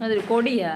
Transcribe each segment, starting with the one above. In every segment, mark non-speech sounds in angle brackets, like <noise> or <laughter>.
அது கொடியா?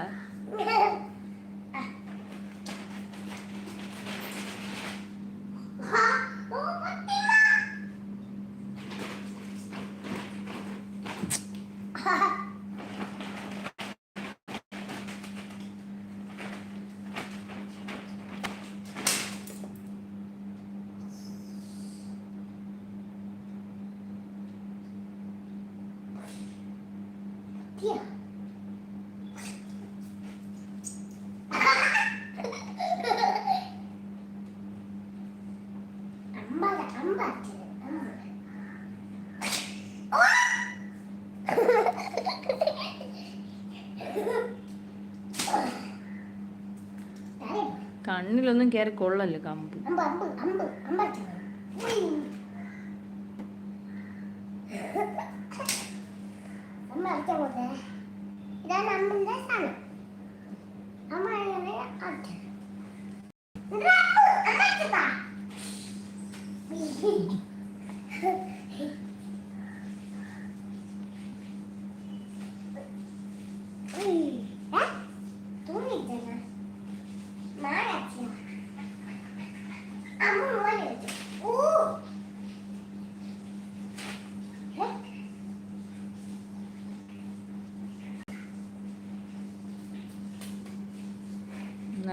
കണ്ണിലൊന്നും കയറി കൊള്ളല്ലോ കമ്പ്?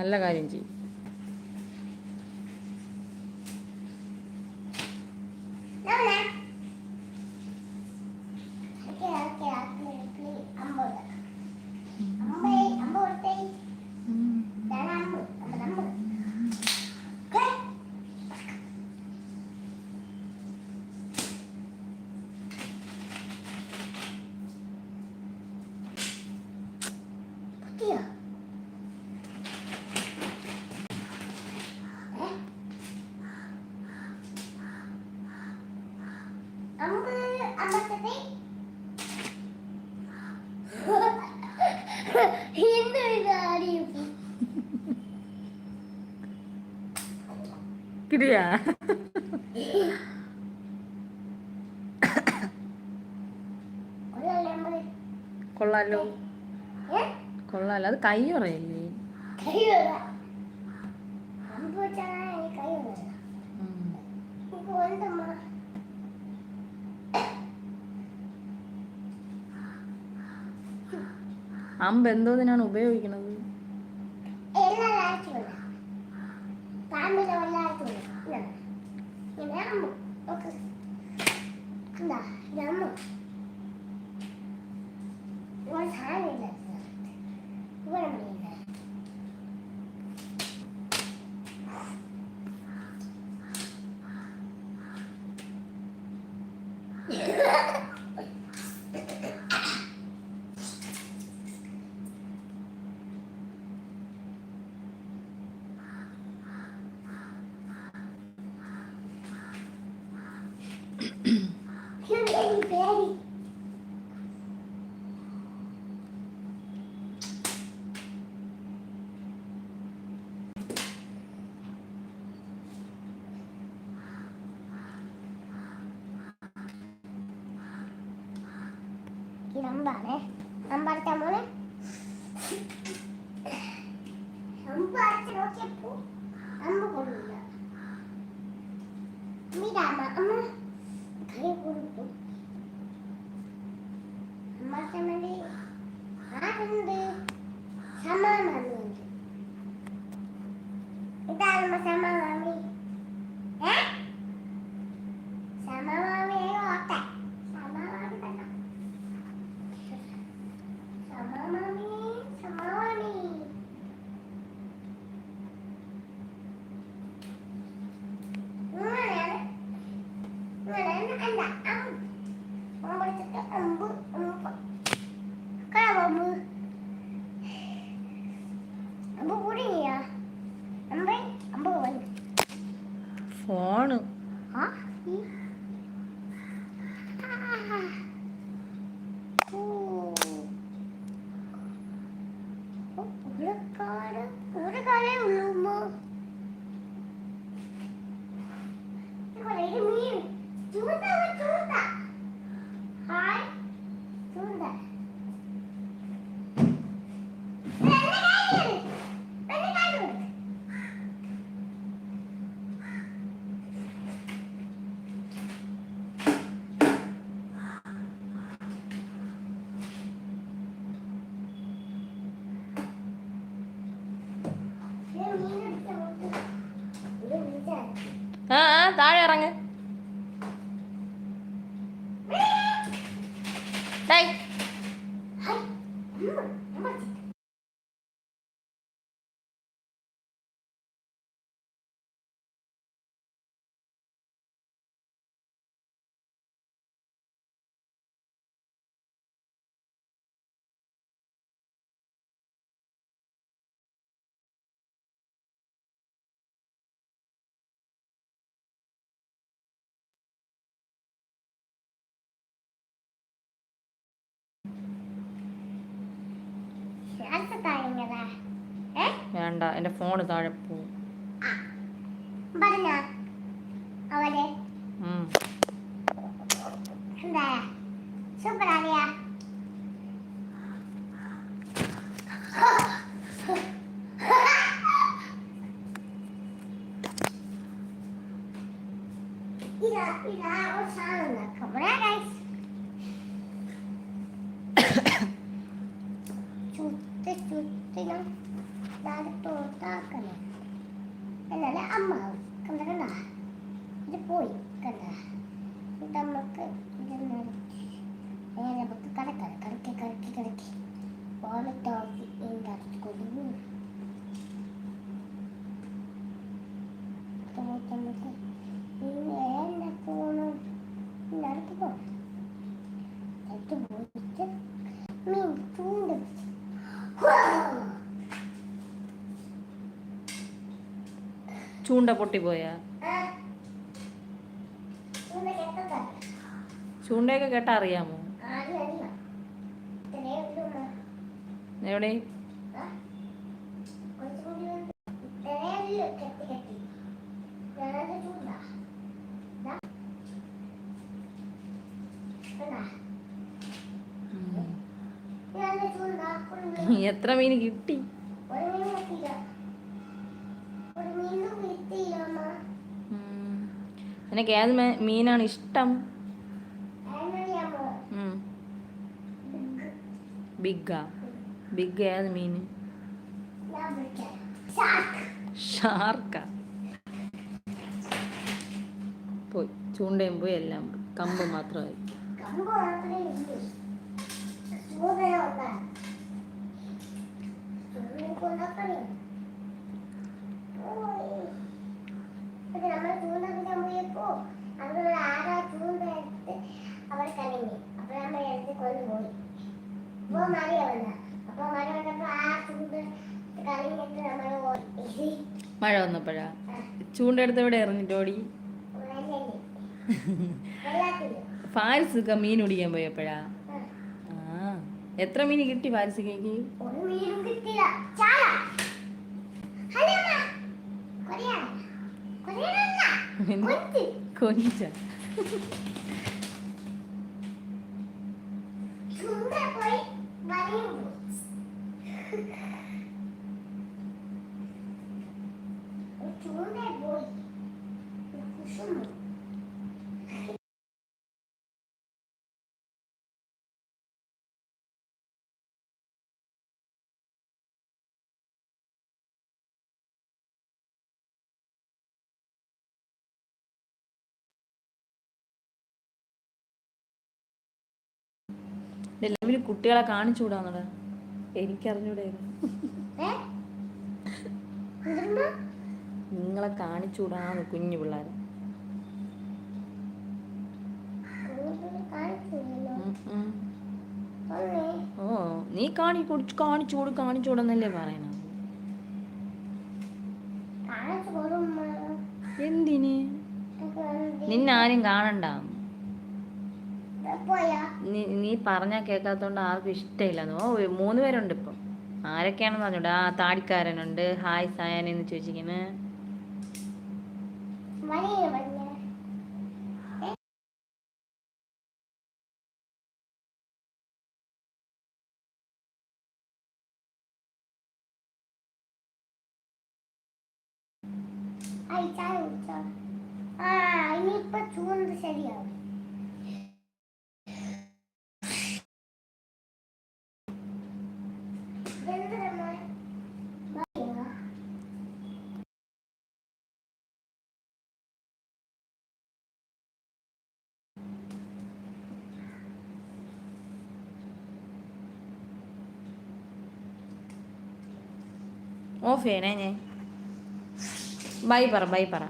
നല്ല കാര്യം ചെയ്യും. കിട്ടിയാ കൊള്ളാലോ. കൊള്ളാലോ. അത് കൈ ഉറയല്ലേ അമ്പ് എന്തോതിനാണ് ഉപയോഗിക്കുന്നത് Okay. 我来拿的 വേണ്ട എന്റെ ഫോൺ താഴെ പോവും ചൂണ്ട പൊട്ടിപ്പോയാ? ചൂണ്ടയൊക്കെ കേട്ടാ അറിയാമോ? എവിടെ? എത്ര മീൻ ഉള്ളൂ കെട്ടി കെട്ടി ഞാനത് ചൂണ്ട ദാ. കണ്ടാ? ഉം. ഞാനത് ചൂണ്ട കൊണ്ട് എത്ര മീൻ കിട്ടി ഒരു മീൻ കിട്ടിയില്ല ഒരു മീനും കിട്ടിയില്ല അമ്മ ഉം. നിനക്ക് ഏത് മീനാണ് ഇഷ്ടം. ബിഗ്ഗാ. ബിഗ് ഏത് മീൻ? ഷാർക്ക്. പോയി. ചൂണ്ടയും പോയി എല്ലാം പോയി. കമ്പ് മാത്രമായി. മാത്രമേ ഉള്ളൂ ചൂണ്ടയുണ്ട് ചൂണ്ടക്കൊണ്ടപ്പണി നമ്മൾ ചൂണ്ട പിടിക്കാൻ പോയപ്പോ അവിടെ ആരാ ചൂണ്ട എടുത്ത് അവർ കലങ്ങി അപ്പൊ നമ്മൾ എടുത്ത് കൊണ്ടുപോയി അപ്പൊ മഴ വന്ന. അപ്പൊ മഴ വന്നപ്പോ ആ ചൂണ്ട് കലങ്ങിട്ട് നമ്മൾ പോയി മഴ വന്നപ്പോഴാ? ചൂണ്ട എടുത്ത് വെള്ളത്തിൽ <laughs> വെള്ളത്തിൽ ഫാരിസൊക്കെ മീൻ പിടിക്കാൻ പോയപ്പോഴാ? ആ. എത്ര മീൻ കിട്ടി ഫാരിസിക്കയ്ക്ക് ഒരു മീനും കിട്ടില്ല ചാല ഹലോ കൊഞ്ച്. ചൂണ്ട പോയി വലയും പോയി ചൂണ്ട പോയി കുസുമ ഇവർ കുട്ടികളെ കാണിച്ചു വിടാന്നടാ എനിക്കറിഞ്ഞൂടായിരുന്നു. നിങ്ങളെ കാണിച്ചു വിടാന്ന് കുഞ്ഞു പിള്ളേരെ. ഓ നീ കാണി കുടിച്ച് കാണിച്ചു കൊടു കാണിച്ചു കൊടുന്നല്ലേ പറയണത്? എന്തിന്? നിന്നാരും കാണണ്ട. നീ നീ പറഞ്ഞാൽ കേൾക്കാത്തോണ്ട് ആർക്കും ഇഷ്ടമില്ല ഓ മൂന്ന് പേരുണ്ട് ഇപ്പം. ആരൊക്കെയാണെന്ന് പറഞ്ഞോട്? ആ താടിക്കാരനുണ്ട്. ഹായ് സായാൻ എന്ന് ചോദിച്ചിരിക്കുന്നത് ആ ഇനിയിപ്പൊ ചൂണ്ട് ശരിയാവും. ഓഫ് ചെയ്യണേ ഞാൻ. ബൈ പറ ബൈ പറ.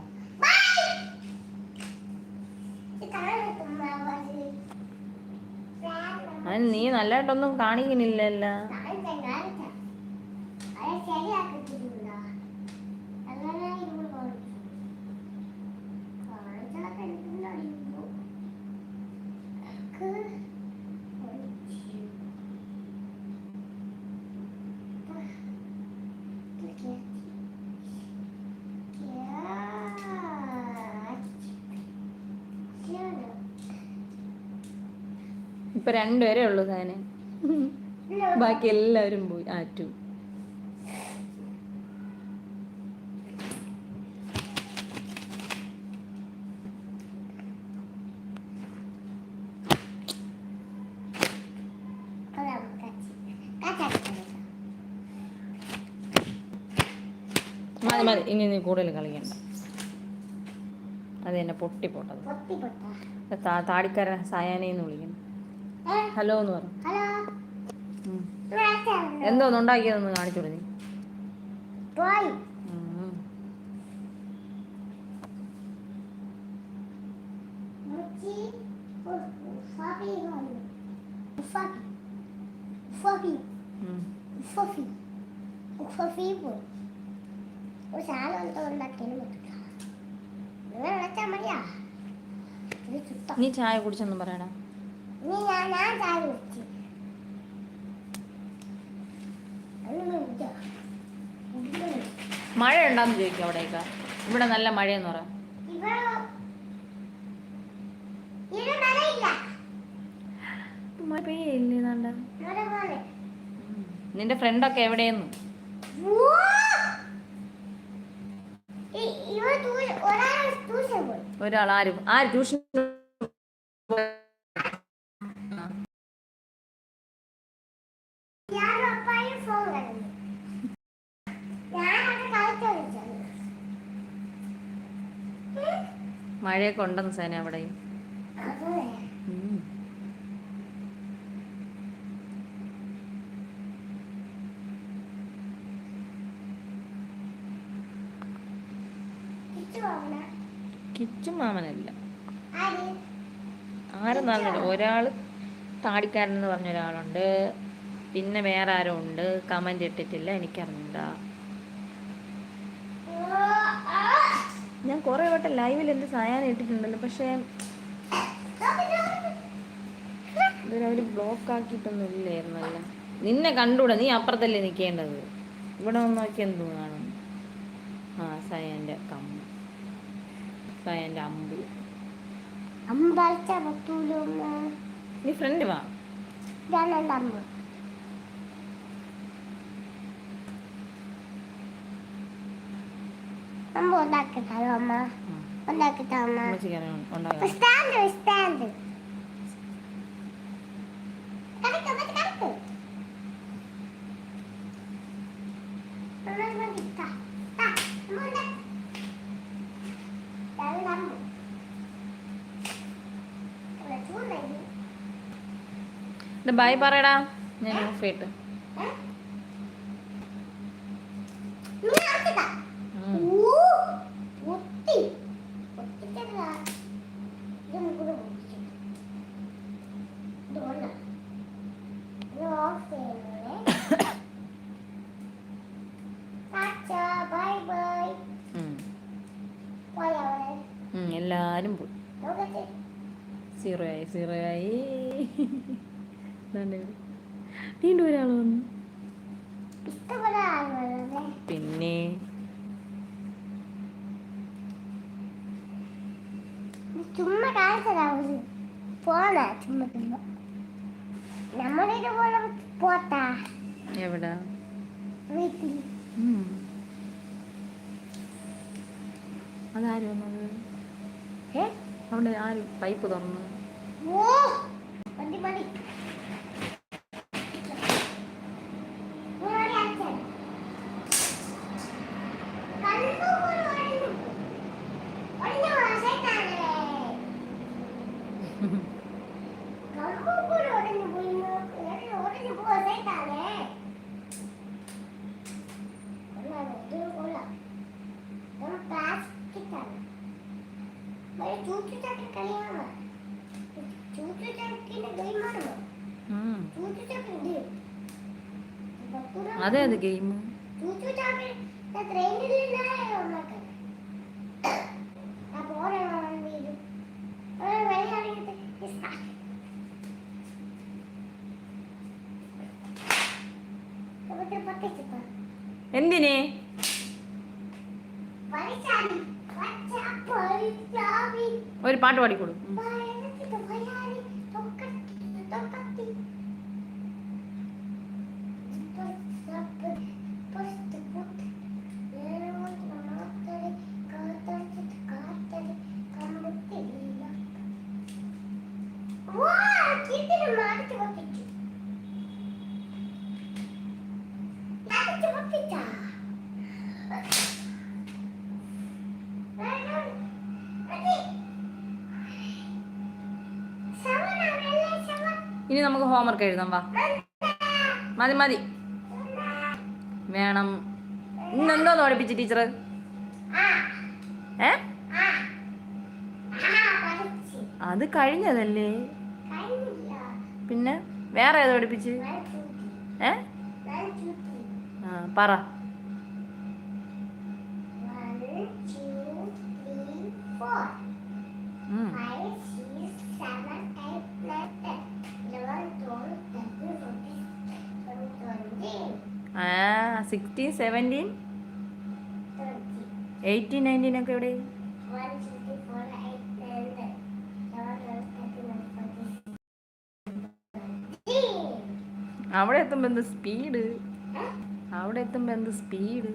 നീ നല്ലതായിട്ടൊന്നും കാണിക്കുന്നില്ലല്ലോ ഇപ്പൊ രണ്ടുപേരേ ഉള്ളു താനെ. ബാക്കി എല്ലാവരും പോയി ആറ്റു. മതി മതി. ഇനി നീ കൂടുതൽ കളിക്കണ്ട. അത് തന്നെ പൊട്ടി പൊട്ടത് പൊട്ടി പൊട്ടാ താടിക്കാരൻ സായാനെന്ന് വിളിക്കുന്നു. ഹലോ എന്ന് പറഞ്ഞു എന്തോന്ന് ഉണ്ടാക്കിയതെന്ന് കാണിച്ചു ഒരു സാധനം എന്തോ പറ്റില്ല നിങ്ങൾ വിളിച്ചാൽ മതിയാ? ഇത് നീ ചായ കുടിച്ചെന്നും പറയടാ. മഴ ഉണ്ടാന്ന് ചോദിക്കും അവിടെയൊക്കെ ഇവിടെ നല്ല മഴയെന്ന് പറ. നിന്റെ ഫ്രണ്ടൊക്കെ എവിടെയെന്ന്? ഒരാൾ ആരും? ആര്? ട്യൂഷൻ ഞാൻ അപ്പായും ഫോൺ കണ്ടു ഞാനത് കളിച്ചു വിളിച്ചത് മഴയൊക്കെ ഉണ്ടെന്ന് സേന അവിടെയും. കിച്ചു മാമനല്ല. ആരെന്നാലും ഒരാൾ താടിക്കാരൻ എന്ന് പറഞ്ഞ ഒരാളുണ്ട്. പിന്നെ വേറെ ആരും ഉണ്ട്. കമന്റ് ഇട്ടിട്ടില്ല. എനിക്കറിഞ്ഞൂടാ ഓ, ആ. ഞാൻ കുറേ വട്ടം ലൈവിൽ എന്ത് സായാഹ്നം ഇട്ടിട്ടുണ്ടല്ലോ പക്ഷേ. അവർ ബ്ലോക്ക് ആക്കിയിട്ടൊന്നും ഇല്ലായിരുന്നല്ല നിന്നെ കണ്ടൂടെ നീ അപ്പുറത്തല്ലേ നിൽക്കേണ്ടത് ഇവിടെ വന്ന് നോക്കി എന്തു കാണും? ആ സയന്റെ കമ്മ സയന്റെ അമ്പ്. നീ ഫ്രണ്ട് വാ? ഇതാണ് അമ്മ ആ, ഉണ്ടാക്കിട്ടോ അമ്മ ഉമ്മച്ചിക്ക് അറിയാം, ഉണ്ടാകാം സ്റ്റാൻഡ് സ്റ്റാൻഡ് ബൈ പറയടാ. ഞാൻ ഓഫ് ചെയ്തിട്ട് ഉം, എല്ലാരും പോയി. സീറോ ആയി സീറോ ആയി. വീണ്ടും ഒരാൾ വന്നു. പിന്നെ? ചുമ്മാ കാണിച്ചതാവൂൽ പോണ ചുമ്മാ ചുമ്മാ. നമ്മുടെ ഇതുപോലെ പോട്ടാ എവിടാ? വീട്ടിൽ ഉം. അതാര് വന്നത്? ഏ? അവിടെ ആര് പൈപ്പ് തുറന്നു. ഓ വണ്ടി മതി അതേത് ഗെയിം. ഹോംവർക്ക് എഴുതാം വാ. മതി മതി. വേണം. ഇന്ന് എന്തോ തോടിപ്പിച്ച് ടീച്ചർ ഏ? അത് കഴിഞ്ഞതല്ലേ? പിന്നെ വേറെ ഏത് പഠിപ്പിച്ച്? ഏ? ആ പറ. ഉം. സിക്സ്റ്റീൻ സെവന്റീൻ എയ്റ്റീൻ നയന്റീൻ ഒക്കെ എവിടെ? അവിടെ എത്തുമ്പോ എന്ത് സ്പീഡ് അവിടെ എത്തുമ്പോ എന്ത് സ്പീഡ്.